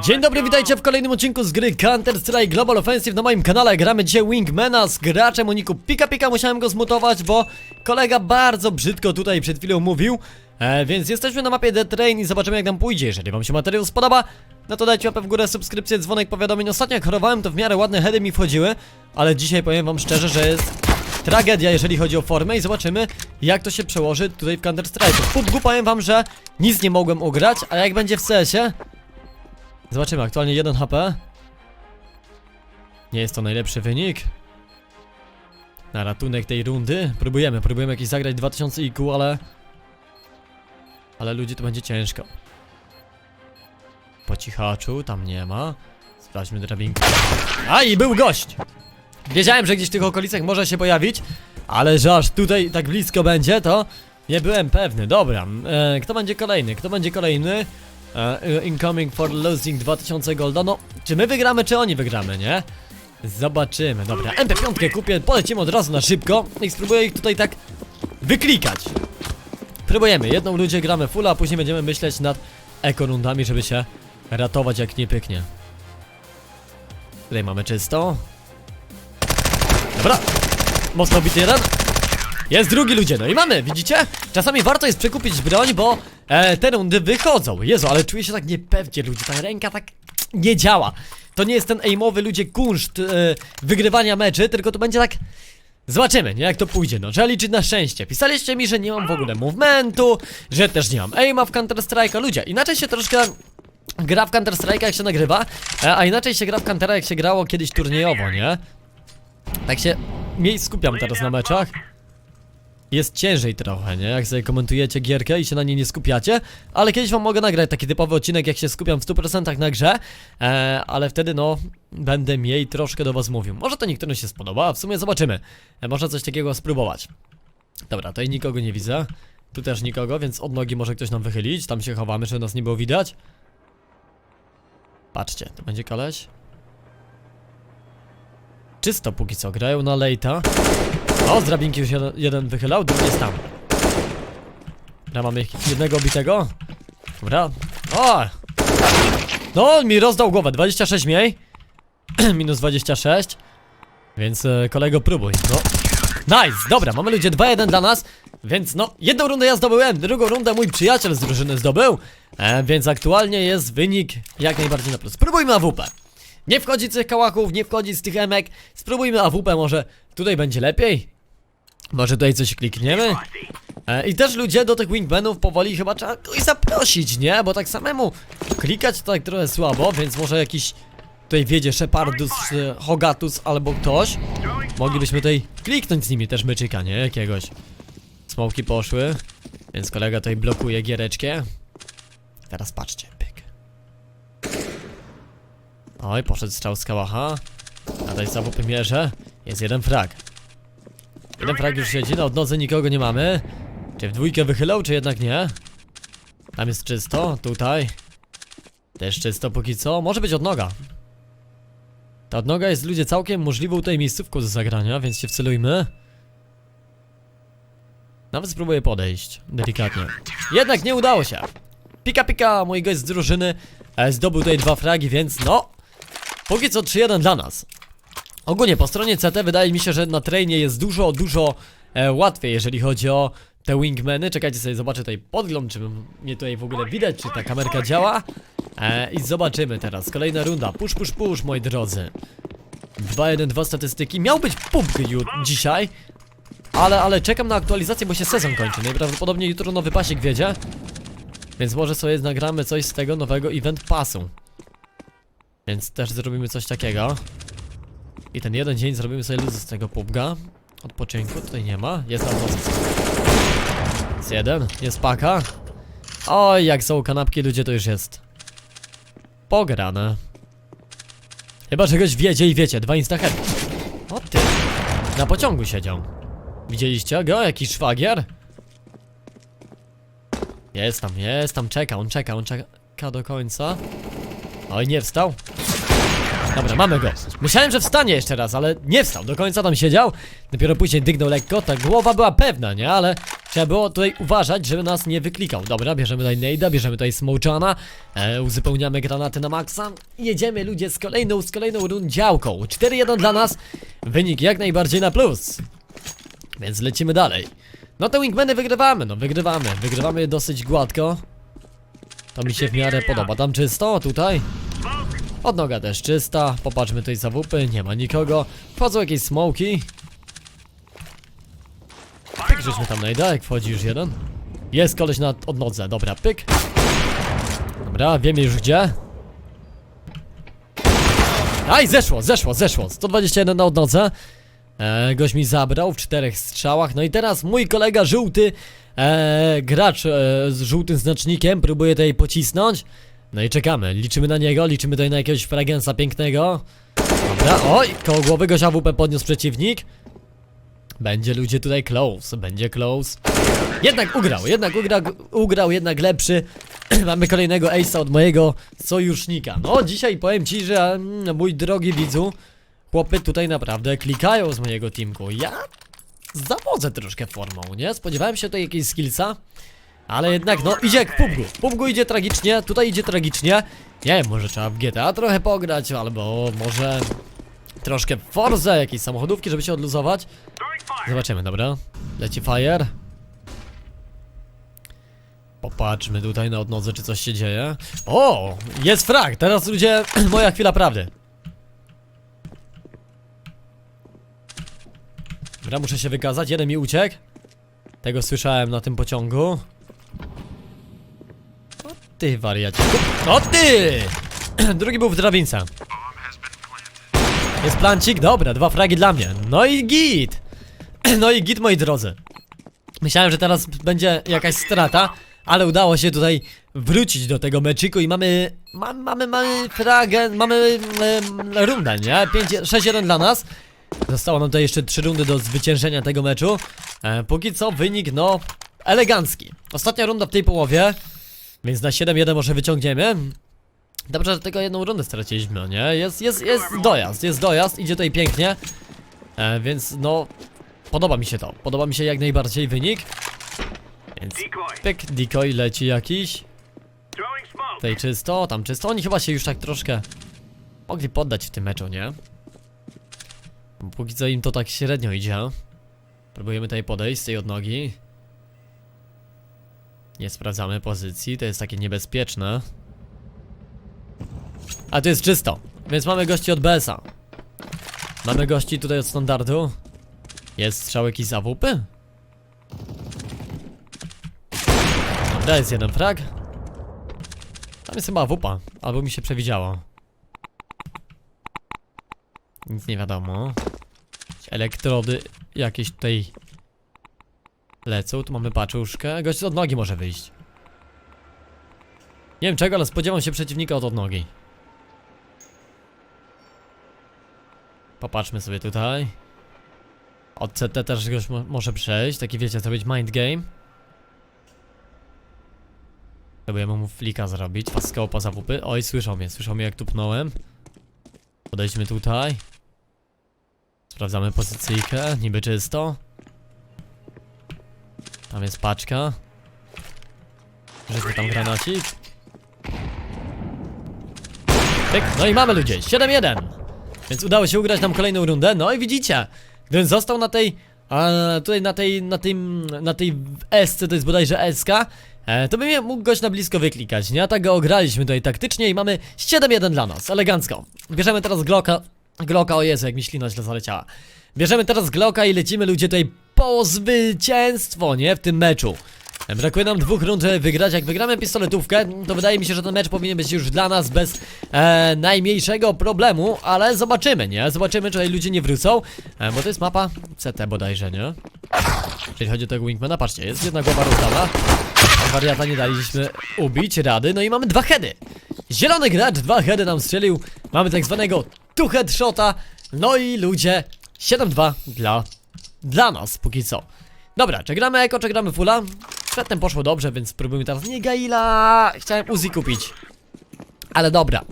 Dzień dobry, witajcie w kolejnym odcinku z gry Counter-Strike Global Offensive na moim kanale. Gramy dzisiaj Wingmana z graczem o niku Pika Pika. Musiałem go zmutować, bo kolega bardzo brzydko tutaj przed chwilą mówił. E, więc jesteśmy na mapie The Train i zobaczymy jak nam pójdzie. Jeżeli wam się materiał spodoba, no to dajcie łapę w górę, subskrypcję, dzwonek, powiadomień. Ostatnio jak chorowałem, to w miarę ładne heady mi wchodziły, ale dzisiaj powiem wam szczerze, że jest tragedia, jeżeli chodzi o formę i zobaczymy, jak to się przełoży tutaj w Counter-Strike. W PUBG powiem wam, że nic nie mogłem ugrać, a jak będzie w CS-ie, Zobaczymy, aktualnie 1 HP. Nie jest to najlepszy wynik. Na ratunek tej rundy. Próbujemy, próbujemy jakieś zagrać 2000 IQ, ale... Ale ludzi to będzie ciężko. Po cichaczu, tam nie ma. Sprawdźmy drabinkę. A i był gość! Wiedziałem, że gdzieś w tych okolicach może się pojawić, ale że aż tutaj tak blisko będzie, to nie byłem pewny. Dobra, e, kto będzie kolejny? Kto będzie kolejny? E, incoming for losing 2000 golda. No, czy my wygramy, czy oni wygramy, nie? Zobaczymy. Dobra, MP5 kupię, polecimy od razu na szybko i spróbuję ich tutaj tak wyklikać. Próbujemy. Jedną ludzie gramy full, a później będziemy myśleć nad ekorundami, żeby się ratować jak nie pyknie. Tutaj mamy czysto. Dobra. Mocno bity jeden. Jest drugi ludzie, no i mamy, widzicie? Czasami warto jest przekupić broń, bo e, te rundy wychodzą. Jezu, ale czuję się tak niepewnie, ludzie, ta ręka tak nie działa. To nie jest ten aimowy, ludzie, kunszt e, wygrywania meczy, tylko to będzie tak... Zobaczymy, nie, jak to pójdzie, no, trzeba liczyć na szczęście. Pisaliście mi, że nie mam w ogóle movementu, że też nie mam aima w Counter-Strike'a. Ludzie, inaczej się troszkę gra w Counter-Strike'a jak się nagrywa, e, a inaczej się gra w Counter'a jak się grało kiedyś turniejowo, nie? Tak się mniej skupiam teraz na meczach. Jest ciężej trochę, nie? Jak sobie komentujecie gierkę i się na niej nie skupiacie Ale kiedyś wam mogę nagrać taki typowy odcinek, jak się skupiam w 100% na grze e, Ale wtedy no, będę mniej troszkę do was mówił. Może to niektórym się spodoba, a w sumie zobaczymy. E, Można coś takiego spróbować. Dobra, tutaj nikogo nie widzę. Tu też nikogo, więc od nogi może ktoś nam wychylić. Tam się chowamy, żeby nas nie było widać. Patrzcie, to będzie koleś. Czysto póki co, grają na lejta o, z drabinki już jeden, jeden wychylał, drugi jest tam. Dobra, mamy jednego bitego. Dobra. O! No, on mi rozdał głowę, 26 mniej. Minus 26. Więc e, kolego próbuj, no. Nice, dobra, mamy ludzie 2-1 dla nas. Więc no, jedną rundę ja zdobyłem, drugą rundę mój przyjaciel z drużyny zdobył. E, więc aktualnie jest wynik jak najbardziej na plus. Spróbujmy AWP. Nie wchodzi z tych kałachów, nie wchodzi z tych emek. Spróbujmy AWP, może tutaj będzie lepiej. Może tutaj coś klikniemy? E, I też ludzie do tych wingmanów powoli chyba trzeba kogoś zaprosić, nie? Bo tak samemu klikać to tak trochę słabo, więc może jakiś tutaj wiedzie Shepardus, Hogatus albo ktoś. Moglibyśmy tutaj kliknąć z nimi też myczyka, nie? Jakiegoś. Smoki poszły, więc kolega tutaj blokuje giereczkę. Teraz patrzcie. Oj, poszedł strzał z kałacha. A tutaj za WP mierze. Jest jeden frag. Jeden frag już siedzi, na odnodze nikogo nie mamy. Czy w dwójkę wychylał, czy jednak nie? Tam jest czysto, tutaj. Też czysto póki co. Może być odnoga. Ta odnoga jest ludzie całkiem możliwą tutaj miejscówką do zagrania, więc się wcelujmy. Nawet spróbuję podejść, delikatnie. Jednak nie udało się. Pika pika, mój gość z drużyny e, zdobył tutaj dwa fragi, więc no. Póki co 3-1 dla nas. Ogólnie po stronie CT wydaje mi się, że na trainie jest dużo, dużo e, łatwiej, jeżeli chodzi o te wingmany. Czekajcie sobie, zobaczę tutaj podgląd, czy mnie tutaj w ogóle widać, czy ta kamerka działa. E, I zobaczymy teraz. Kolejna runda. Push, push, push, moi drodzy. 2-1-2 statystyki. Miał być PUBG ju- dzisiaj. Ale, ale czekam na aktualizację, bo się sezon kończy. Najprawdopodobniej jutro nowy pasik wiedzie. Więc może sobie nagramy coś z tego nowego event passu. Więc też zrobimy coś takiego. I ten jeden dzień zrobimy sobie luz z tego pubga. Odpoczynku tutaj nie ma. Jest tam. Jest jeden. Jest paka. Oj, jak są kanapki ludzie, to już jest. Pograne. Chyba czegoś wiedzie i wiecie. Dwa instaheady. O ty. Na pociągu siedział. Widzieliście go? Jakiś szwagier? Jest tam, jest tam, czeka, on czeka, on czeka do końca. Oj, nie wstał. Dobra, mamy go. Myślałem, że wstanie jeszcze raz, ale nie wstał. Do końca tam siedział. Dopiero później dygnął lekko. Ta głowa była pewna, nie? Ale Trzeba było tutaj uważać, żeby nas nie wyklikał. Dobra, bierzemy tutaj Nejda, bierzemy tutaj Smołczana, e, uzupełniamy granaty na maksa jedziemy ludzie z kolejną, z kolejną rundziałką. 4-1 dla nas, wynik jak najbardziej na plus. Więc lecimy dalej. No te wingmany wygrywamy, no wygrywamy, wygrywamy dosyć gładko. To mi się w miarę podoba. Tam czysto, tutaj. Odnoga też czysta. Popatrzmy tutaj za wupy, nie ma nikogo. Wchodzą jakieś smoki. Pyk, żeśmy tam najda, jak wchodzi już jeden. Jest koleś na odnodze, dobra, pyk. Dobra, wiemy już gdzie. Aj, zeszło, zeszło, zeszło. 121 na odnodze. E, gość mi zabrał w czterech strzałach. No i teraz mój kolega żółty, e, gracz e, z żółtym znacznikiem, próbuje tutaj pocisnąć. No i czekamy, liczymy na niego, liczymy tutaj na jakiegoś fragensa pięknego. Dobra, oj, koło głowy gość AWP podniósł przeciwnik. Będzie ludzie tutaj close, będzie close. Jednak ugrał, jednak ugrał, ugrał jednak lepszy. Mamy kolejnego ace'a od mojego sojusznika. No dzisiaj powiem ci, że mm, mój drogi widzu, chłopy tutaj naprawdę klikają z mojego teamku. Ja zawodzę troszkę formą, nie? Spodziewałem się tutaj jakiejś skillsa. Ale jednak, no idzie jak w PUBG. W PUBG idzie tragicznie, tutaj idzie tragicznie. Nie wiem, może trzeba w GTA trochę pograć, albo może troszkę w Forza, jakieś samochodówki, żeby się odluzować. Zobaczymy, dobra. Leci fire. Popatrzmy tutaj na odnodze, czy coś się dzieje. O! Jest frag! Teraz ludzie, moja chwila prawdy. Dobra, muszę się wykazać. Jeden mi uciekł. Tego słyszałem na tym pociągu. Ty wariacie. O ty! Drugi był w drabince. Jest plancik? Dobra, dwa fragi dla mnie. No i git! No i git moi drodzy. Myślałem, że teraz będzie jakaś strata, ale udało się tutaj wrócić do tego meczyku i mamy. Mamy, mamy, mamy fragę, mamy e, rundę, nie? 6-1 dla nas. Zostało nam tutaj jeszcze 3 rundy do zwyciężenia tego meczu. E, póki co wynik, no, elegancki. Ostatnia runda w tej połowie, więc na 7-1 może wyciągniemy. Dobrze, że tylko jedną rundę straciliśmy, no nie? Jest, jest, jest dojazd, jest dojazd, idzie tutaj pięknie. E, więc no, podoba mi się to. Podoba mi się jak najbardziej wynik. Więc pyk, decoy leci jakiś. Tutaj czysto, tam czysto. Oni chyba się już tak troszkę mogli poddać w tym meczu, nie? Póki co im to tak średnio idzie. Próbujemy tutaj podejść z tej odnogi. Nie sprawdzamy pozycji, to jest takie niebezpieczne. A tu jest czysto, więc mamy gości od BS-a. Mamy gości tutaj od standardu. Jest strzał jakiś z AWP? Dobra, jest jeden frag. Tam jest chyba AWP, albo mi się przewidziało. Nic nie wiadomo. Elektrody jakieś tutaj lecą. Tu mamy paczuszkę. Gość od nogi może wyjść. Nie wiem czego, ale spodziewam się przeciwnika od odnogi. Popatrzmy sobie tutaj. Od CT też goś mo może przejść. Taki wiecie, zrobić mind game. Próbujemy mu flika zrobić. Faskopa za wupy. Oj, słyszą mnie, słyszą mnie jak tupnąłem. Podejdźmy tutaj. Sprawdzamy pozycyjkę, niby czysto. Tam jest paczka. Rzućmy tam granacik. Pyk, no i mamy ludzie, 7-1. Więc udało się ugrać nam kolejną rundę. No i widzicie, gdybym został na tej, a, tutaj na tej, na tym, na tej SC, to jest bodajże SK, e, to bym mógł gość na blisko wyklikać, nie? A tak go ograliśmy tutaj taktycznie i mamy 7-1 dla nas, elegancko. Bierzemy teraz Glocka, Glocka, o Jezu, jak mi ślina źle zaleciała. Bierzemy teraz Glocka i lecimy ludzie tutaj po zwycięstwo, nie? W tym meczu. Brakuje nam dwóch rund, żeby wygrać. Jak wygramy pistoletówkę, to wydaje mi się, że ten mecz powinien być już dla nas bez e, najmniejszego problemu, ale zobaczymy, nie? Zobaczymy, czy ludzie nie wrócą, e, bo to jest mapa CT bodajże, nie? Jeżeli chodzi o tego Wingmana, patrzcie, jest jedna głowa rozdana. Wariata nie daliśmy ubić rady, no i mamy dwa heady. Zielony gracz, dwa heady nam strzelił. Mamy tak zwanego two headshota. No i ludzie, 7-2 dla, dla nas póki co. Dobra, czy gramy eko, czy gramy fulla? Przedtem poszło dobrze, więc spróbujmy teraz nie Gaila. Chciałem Uzi kupić. Ale dobra.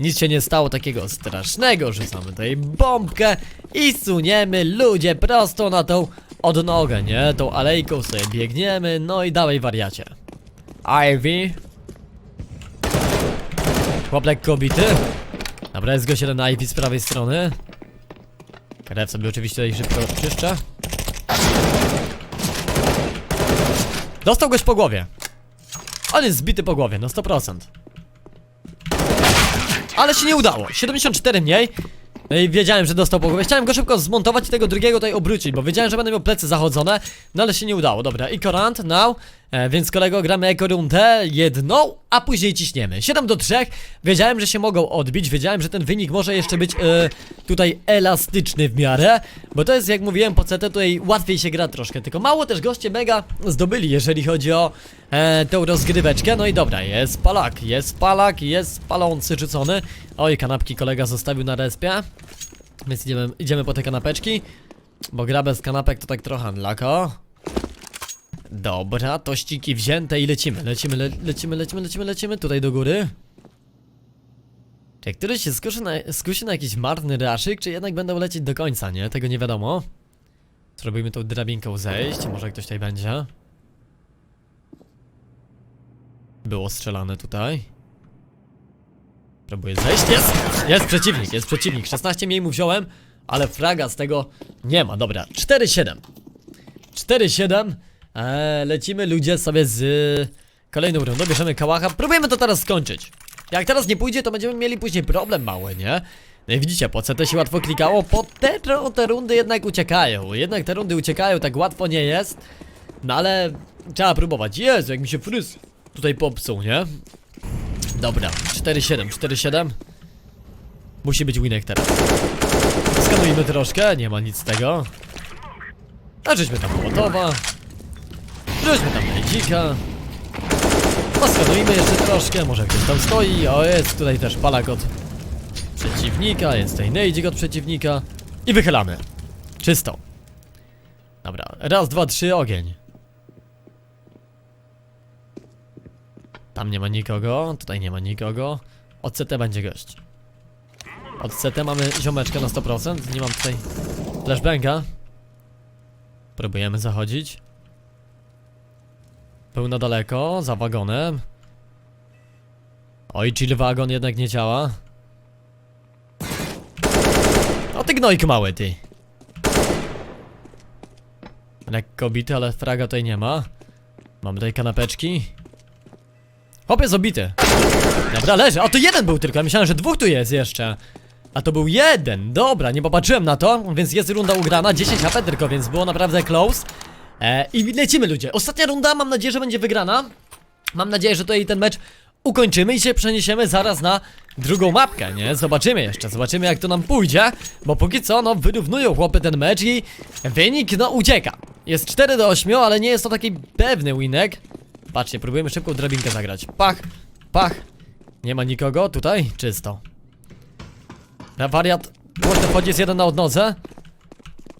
Nic się nie stało takiego strasznego. Rzucamy tutaj bombkę i suniemy ludzie prosto na tą odnogę, nie? Tą alejką sobie biegniemy, no i dawaj wariacie. Ivy. Chłop lekko bity. Dobra, jest gość jeden na Ivy z prawej strony. Krew sobie oczywiście tutaj szybko czyszczę. Dostał goś po głowie. On jest zbity po głowie, no 100%. Ale się nie udało. 74 mniej. No i wiedziałem, że dostał po głowie. Chciałem go szybko zmontować i tego drugiego tutaj obrócić, bo wiedziałem, że będę miał plecy zachodzone. No ale się nie udało. Dobra, i Korant now. E, więc kolego, gramy jako rundę jedną, a później ciśniemy. 7 do 3. Wiedziałem, że się mogą odbić. Wiedziałem, że ten wynik może jeszcze być e, tutaj elastyczny w miarę. Bo to jest, jak mówiłem, po CT tutaj łatwiej się gra troszkę. Tylko mało też goście mega zdobyli, jeżeli chodzi o e, rozgryweczkę. No i dobra, jest palak, jest palak, jest palący rzucony. Oj, kanapki kolega zostawił na respie. Więc idziemy, idziemy po te kanapeczki. Bo gra bez kanapek to tak trochę lako. Dobra, tościki wzięte i lecimy, lecimy, le, lecimy, lecimy, lecimy, lecimy tutaj do góry. Czy któryś się skuszy na, skusi na jakiś marny raszyk, czy jednak będą lecieć do końca, nie? Tego nie wiadomo. Spróbujmy tą drabinką zejść, może ktoś tutaj będzie. Było strzelane tutaj. Próbuję zejść, jest! Jest przeciwnik, jest przeciwnik, 16 mniej mu wziąłem, ale fraga z tego nie ma, dobra, 4-7 4-7 eee, Lecimy ludzie sobie z kolejną rundą, bierzemy kałacha. Próbujemy to teraz skończyć. Jak teraz nie pójdzie, to będziemy mieli później problem mały, nie? No i widzicie, po CT się łatwo klikało, po te, te rundy jednak uciekają. Jednak te rundy uciekają, tak łatwo nie jest. No ale trzeba próbować, Jezu, jak mi się fryz tutaj popsuł, nie? Dobra, 4-7, 4-7 Musi być winek teraz. Skanujmy troszkę, nie ma nic z tego. A żeśmy tam mołotowa Rzućmy tam hejdzika Poskanujmy jeszcze troszkę, może ktoś tam stoi. O, jest tutaj też palak od przeciwnika Jest tutaj nejdzik od przeciwnika. I wychylamy. Czysto. Dobra, raz, dwa, trzy, ogień. Tam nie ma nikogo, tutaj nie ma nikogo. Od CT będzie gość. Od CT mamy ziomeczkę na 100% Nie mam tutaj flashbanga. Próbujemy zachodzić Na daleko, za wagonem. Oj, chill wagon jednak nie działa. O ty gnojk mały, ty. Lekko bity, ale fraga tutaj nie ma. Mamy tutaj kanapeczki. Hop jest obity. Dobra, leży, o to jeden był tylko, ja myślałem, że dwóch tu jest jeszcze. A to był jeden, dobra, nie popatrzyłem na to Więc jest runda ugrana, 10 HP tylko, więc było naprawdę close e, I lecimy ludzie, ostatnia runda, mam nadzieję, że będzie wygrana. Mam nadzieję, że tutaj ten mecz ukończymy i się przeniesiemy zaraz na drugą mapkę, nie? Zobaczymy jeszcze, zobaczymy jak to nam pójdzie Bo póki co, no, wyrównują chłopy ten mecz i wynik, no, ucieka. Jest 4 do 8, ale nie jest to taki pewny winek. Patrzcie, próbujemy szybką drabinkę zagrać. Pach, pach. Nie ma nikogo tutaj? Czysto. Na wariat Głośno wchodzi, jest jeden na odnodze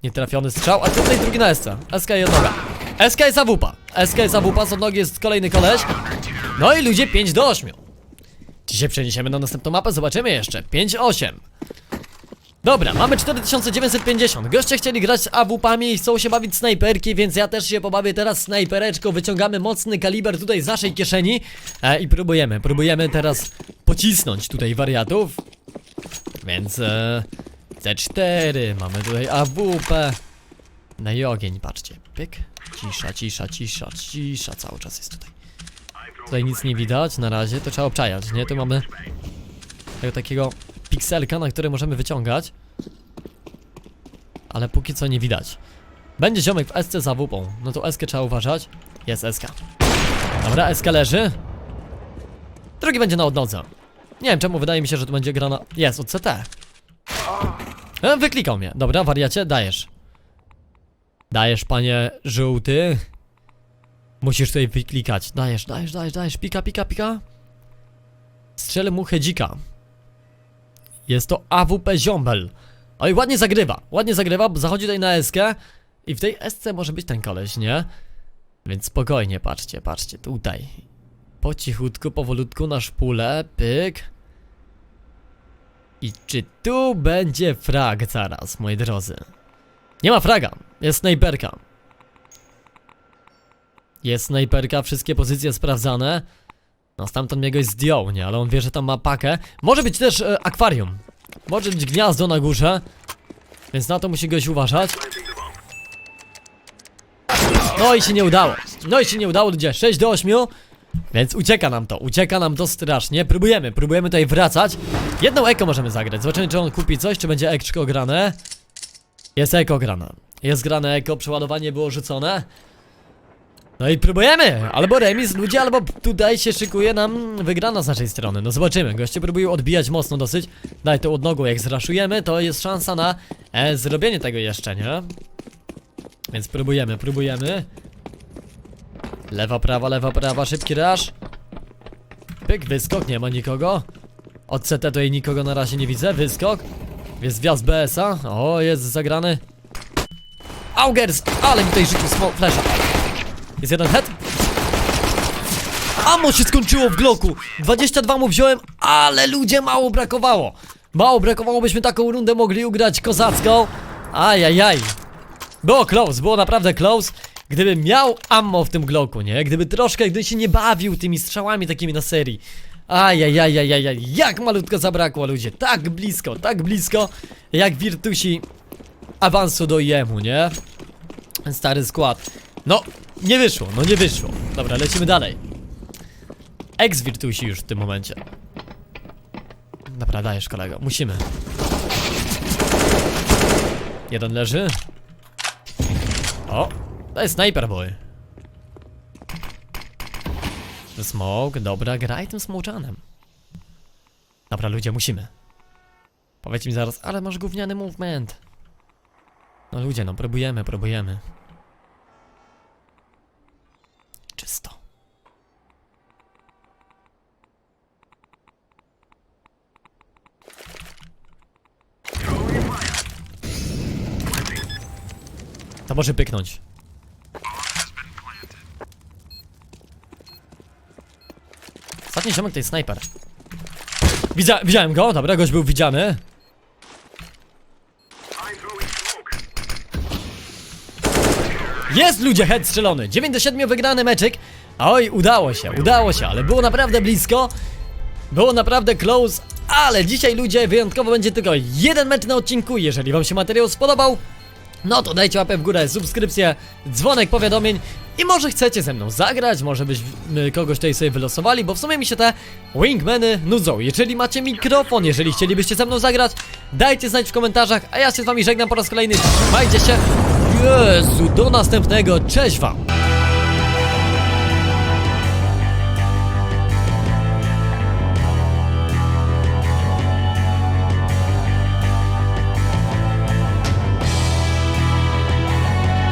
Nietrafiony strzał, a tutaj drugi na SC SK i odnoga. SK jest AWP SK jest AWP, z odnogi jest kolejny koleś. No i ludzie 5 do 8 Dzisiaj przeniesiemy na następną mapę, zobaczymy jeszcze. 5-8 Dobra, mamy 4950. Goście chcieli grać z AWP-ami i chcą się bawić snajperki, więc ja też się pobawię teraz snajpereczką. Wyciągamy mocny kaliber tutaj z naszej kieszeni. E, i próbujemy, próbujemy teraz pocisnąć tutaj wariatów. Więc e, C4, mamy tutaj AWP. No i ogień, patrzcie. Pyk. Cisza, cisza, cisza, cisza cały czas jest tutaj. Tutaj nic nie widać na razie, to trzeba obczajać, nie? Tu mamy tego takiego pikselka, na który możemy wyciągać. Ale póki co nie widać. Będzie ziomek w SC za WP. No to SK trzeba uważać. Jest SK. Dobra, SK leży. Drugi będzie na odnodze. Nie wiem czemu, wydaje mi się, że to będzie grana... Jest, od CT. E, wyklikał mnie. Dobra, wariacie, dajesz. Dajesz, panie żółty. Musisz tutaj wyklikać. Dajesz, dajesz, dajesz, dajesz. Pika, pika, pika. Strzelę mu hedzika. Jest to AWP Ziombel. Oj, ładnie zagrywa, ładnie zagrywa, bo zachodzi tutaj na SK i w tej SC może być ten koleś, nie? Więc spokojnie, patrzcie, patrzcie, tutaj. Po cichutku, powolutku na szpulę, pyk. I czy tu będzie frag zaraz, moi drodzy? Nie ma fraga, jest snajperka. Jest snajperka, wszystkie pozycje sprawdzane. No stamtąd mnie goś zdjął, nie? Ale on wie, że tam ma pakę. Może być też e, akwarium. Może być gniazdo na górze. Więc na to musi goś uważać. No i się nie udało. No i się nie udało, ludzie. 6 do 8. Więc ucieka nam to, ucieka nam to strasznie. Próbujemy, próbujemy tutaj wracać. Jedną eko możemy zagrać. Zobaczymy, czy on kupi coś, czy będzie ekczko grane. Jest eko grane. Jest grane eko, przeładowanie było rzucone. No i próbujemy! Albo remis ludzie, albo tutaj się szykuje nam wygrana z naszej strony. No zobaczymy. Goście próbują odbijać mocno dosyć. Daj to od nogu, jak zraszujemy, to jest szansa na e, zrobienie tego jeszcze, nie? Więc próbujemy, próbujemy. Lewa, prawa, lewa, prawa, szybki rush. Pyk, wyskok, nie ma nikogo. Od CT tutaj nikogo na razie nie widzę, wyskok. Jest wjazd BS-a. O, jest zagrany. Augers! Ale mi tutaj rzucił flasha. Jest jeden head. Amo się skończyło w gloku. 22 mu wziąłem, ale ludzie mało brakowało. Mało brakowało, byśmy taką rundę mogli ugrać kozacką. Ajajaj. Było close, było naprawdę close. Gdybym miał ammo w tym gloku, nie? Gdyby troszkę, gdy się nie bawił tymi strzałami takimi na serii. Ajajajajajaj, jak malutko zabrakło ludzie. Tak blisko, tak blisko. Jak Virtusi awansu do jemu, nie? Stary skład. No, nie wyszło, no nie wyszło. Dobra, lecimy dalej. Ex Virtusi już w tym momencie. Dobra, dajesz kolego, musimy. Jeden leży. O, to jest sniper boy. Smoke, dobra, graj tym smołczanem. Dobra, ludzie, musimy. Powiedzcie mi zaraz, ale masz gówniany movement. No ludzie, no próbujemy, próbujemy. Czysto. To może pyknąć. Ostatni ziomek to jest snajper. Widzia widziałem go, dobra, gość był widziany. Jest ludzie, head strzelony. 9 do 7 wygrany meczyk. Oj, udało się, udało się, ale było naprawdę blisko. Było naprawdę close, ale dzisiaj ludzie wyjątkowo będzie tylko jeden mecz na odcinku. Jeżeli wam się materiał spodobał, no to dajcie łapę w górę, subskrypcję, dzwonek powiadomień i może chcecie ze mną zagrać, może byśmy kogoś tutaj sobie wylosowali, bo w sumie mi się te wingmany nudzą. Jeżeli macie mikrofon, jeżeli chcielibyście ze mną zagrać, dajcie znać w komentarzach, a ja się z wami żegnam po raz kolejny, trzymajcie się, Jezu, do następnego, cześć wam!